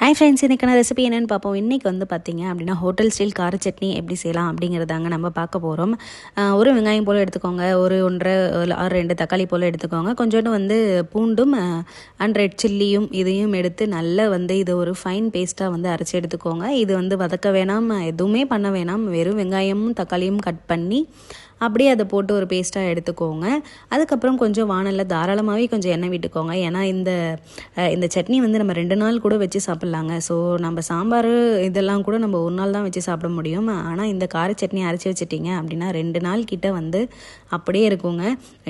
Hi friends இன்றைக்கான recipe என்னென்னு பார்ப்போம். இன்றைக்கி வந்து பார்த்திங்க அப்படின்னா ஹோட்டல் ஸ்டைல் கார சட்னி எப்படி செய்யலாம் அப்படிங்கிறதாங்க நம்ம பார்க்க போகிறோம் ஒரு வெங்காயம் போல் எடுத்துக்கோங்க. ஒரு ஒன்றரை ஆறு ரெண்டு தக்காளி போல் எடுத்துக்கோங்க. கொஞ்சோண்டு வந்து பூண்டும் அண்ட் ரெட் சில்லியும் இதையும் எடுத்து நல்லா வந்து இது ஒரு ஃபைன் பேஸ்ட்டாக வந்து அரைச்சி எடுத்துக்கோங்க. இது வந்து வதக்க வேணாம் எதுவுமே பண்ண வேணாம். வெறும் வெங்காயமும் தக்காளியும் கட் பண்ணி அப்படியே அதை போட்டு ஒரு பேஸ்ட்டாக எடுத்துக்கோங்க. அதுக்கப்புறம் கொஞ்சம் வானலில் தாராளமாகவே கொஞ்சம் எண்ணெய் விட்டுக்கோங்க. ஏன்னா இந்த இந்த சட்னி வந்து நம்ம ரெண்டு நாள் கூட வச்சு சாப்பிட்லாங்க ஸோ நம்ம சாம்பார் இதெல்லாம் கூட நம்ம ஒரு நாள் தான் வச்சு சாப்பிட முடியும். ஆனால் இந்த கார சட்னி அரைச்சி வச்சிட்டிங்க அப்படின்னா ரெண்டு நாள் கிட்ட வந்து அப்படியே இருக்குங்க.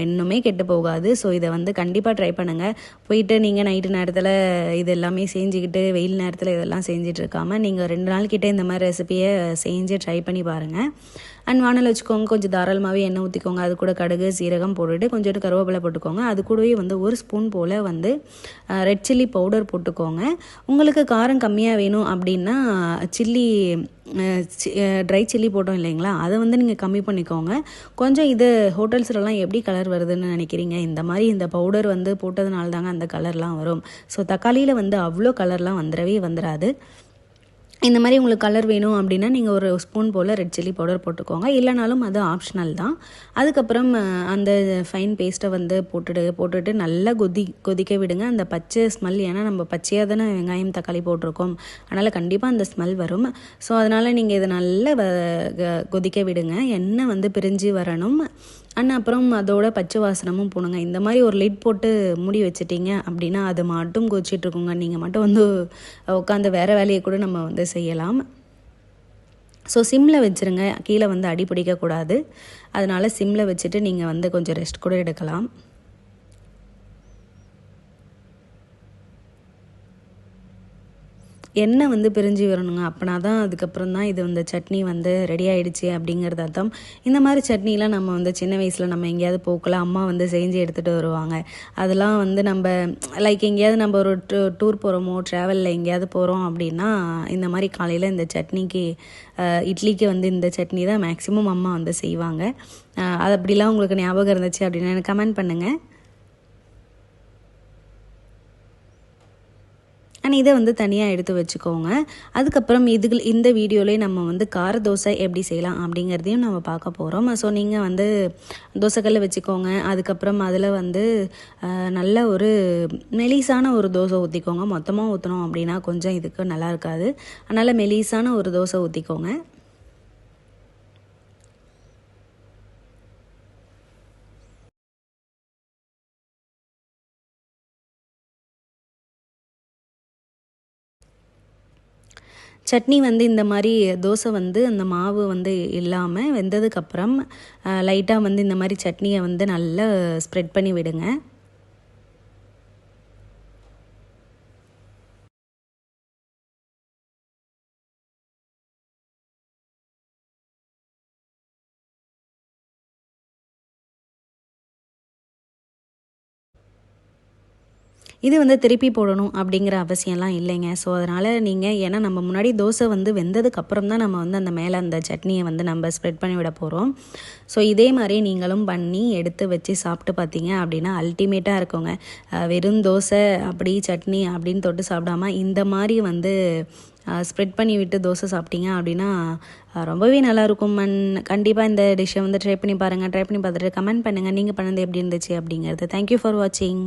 இன்னுமே கெட்டு போகாது. ஸோ இதை வந்து கண்டிப்பாக ட்ரை பண்ணுங்கள் போயிட்டு நீங்கள் நைட்டு நேரத்தில் இது எல்லாமே செஞ்சுக்கிட்டு வெயில் நேரத்தில் இதெல்லாம் செஞ்சுட்டு இருக்காமல் நீங்கள் ரெண்டு நாள் கிட்டே இந்த மாதிரி ரெசிபியை செஞ்சு ட்ரை பண்ணி பாருங்கள் அண்ட் வானல் வச்சுக்கோங்க கொஞ்சம் தாராளமாகவே எண்ணெய் ஊற்றிக்கோங்க அது கூட கடுகு சீரகம் போட்டுட்டு கொஞ்சோண்டு கருவேப்பிலை போட்டுக்கோங்க. அது கூடவே வந்து ஒரு ஸ்பூன் போல் வந்து ரெட் சில்லி பவுடர் போட்டுக்கோங்க. உங்களுக்கு காரம் கம்மியாக வேணும் அப்படின்னா சில்லி ட்ரை சில்லி போட்டோம் இல்லைங்களா? அதை வந்து நீங்கள் கம்மி பண்ணிக்கோங்க. கொஞ்சம் இது ஹோட்டல்ஸ்லலாம் எப்படி கலர் வருதுன்னு நினைக்கிறீங்க? இந்த மாதிரி இந்த பவுடர் வந்து போட்டதுனால தாங்க அந்த கலர்லாம் வரும். ஸோ தக்காளியில் வந்து அவ்வளோ கலர்லாம் வந்துடவே வந்துடாது. இந்த மாதிரி உங்களுக்கு கலர் வேணும் அப்படின்னா நீங்கள் ஒரு ஸ்பூன் போல் ரெட் சில்லி பவுடர் போட்டுக்கோங்க. இல்லைனாலும் அது ஆப்ஷனல் தான். அதுக்கப்புறம் அந்த ஃபைன் பேஸ்ட்டை வந்து போட்டுட்டு போட்டுட்டு நல்லா கொதி கொதிக்க விடுங்க. அந்த பச்சை ஸ்மெல் ஏன்னா நம்ம பச்சையாக தானே வெங்காயம் தக்காளி போட்டிருக்கோம். அதனால் கண்டிப்பாக அந்த ஸ்மெல் வரும். ஸோ அதனால் நீங்கள் இதை நல்லா கொதிக்க விடுங்க. எண்ணெய் வந்து பிரிஞ்சு வரணும். அண்ட் அப்புறம் அதோட பச்சை வாசனமும் போடுங்க. இந்த மாதிரி ஒரு லிட் போட்டு மூடி வச்சிட்டிங்க அப்படின்னா அது மட்டும் கொச்சிட்ருக்குங்க நீங்கள் மட்டும் வந்து உட்காந்து வேறு வேலையை கூட நம்ம வந்து செய்யலாம். ஸோ சிம்மில் வச்சுருங்க. கீழே வந்து அடி பிடிக்கக்கூடாது. அதனால் சிம்மில் வச்சுட்டு நீங்கள் வந்து கொஞ்சம் ரெஸ்ட் கூட எடுக்கலாம். எண்ணெய் வந்து பிரிஞ்சு வரணுங்க. அப்படின்னா தான் அதுக்கப்புறம் தான் இது வந்து சட்னி வந்து ரெடி ஆகிடுச்சு அப்படிங்கிறது அர்த்தம். இந்த மாதிரி சட்னிலாம் நம்ம வந்து சின்ன வயசில் நம்ம எங்கேயாவது போக்கல அம்மா வந்து செஞ்சு எடுத்துகிட்டு வருவாங்க. அதெல்லாம் வந்து நம்ம லைக் எங்கேயாவது நம்ம ஒரு டூர் போகிறோமோ ட்ராவலில் எங்கேயாவது போகிறோம் அப்படின்னா இந்த மாதிரி காலையில் இந்த சட்னிக்கு இட்லிக்கு வந்து இந்த சட்னி தான் மேக்ஸிமம் அம்மா வந்து செய்வாங்க. அது அப்படிலாம் உங்களுக்கு ஞாபகம் இருந்துச்சு அப்படின்னு எனக்கு கமெண்ட் பண்ணுங்கள் அண்ட் இதை வந்து தனியாக எடுத்து வச்சுக்கோங்க. அதுக்கப்புறம் இது இந்த வீடியோலேயே நம்ம வந்து கார தோசை எப்படி செய்யலாம் அப்படிங்கிறதையும் நம்ம பார்க்க போகிறோம் ஸோ நீங்கள் வந்து தோசைக்கல்ல வச்சுக்கோங்க. அதுக்கப்புறம் அதில் வந்து நல்ல ஒரு மெலிசான ஒரு தோசை ஊற்றிக்கோங்க மொத்தமாக ஊற்றணும் அப்படின்னா கொஞ்சம் இதுக்கு நல்லா இருக்காது. அதனால் மெலிசான ஒரு தோசை ஊற்றிக்கோங்க சட்னி வந்து இந்த மாதிரி தோசை வந்து அந்த மாவு வந்து இல்லாமல் வெந்ததுக்கப்புறம் லைட்டாக வந்து இந்த மாதிரி சட்னியை வந்து நல்லா ஸ்ப்ரெட் பண்ணி விடுங்க. இது வந்து திருப்பி போடணும் அப்படிங்கிற அவசியம்லாம் இல்லைங்க. ஸோ அதனால் நீங்கள் ஏன்னா நம்ம முன்னாடி தோசை வந்து வெந்ததுக்கு அப்புறம் தான் நம்ம வந்து அந்த மேலே அந்த சட்னியை வந்து நம்ம ஸ்ப்ரெட் பண்ணி விட போகிறோம் ஸோ இதே மாதிரி நீங்களும் பண்ணி எடுத்து வச்சு சாப்பிட்டு பார்த்தீங்க அப்படின்னா அல்டிமேட்டாக இருக்குங்க. வெறும் தோசை அப்படி சட்னி அப்படின்னு தொட்டு சாப்பிடாம இந்த மாதிரி வந்து ஸ்ப்ரெட் பண்ணி விட்டு தோசை சாப்பிட்டீங்க அப்படின்னா ரொம்பவே நல்லாயிருக்கும் அண்ட் கண்டிப்பாக இந்த டிஷ்ஷை வந்து ட்ரை பண்ணி பாருங்கள் ட்ரை பண்ணி பார்த்துட்டு கமெண்ட் பண்ணுங்கள் நீங்கள் பண்ணது எப்படி இருந்துச்சு அப்படிங்கிறது. தேங்க்யூ ஃபார் வாட்சிங்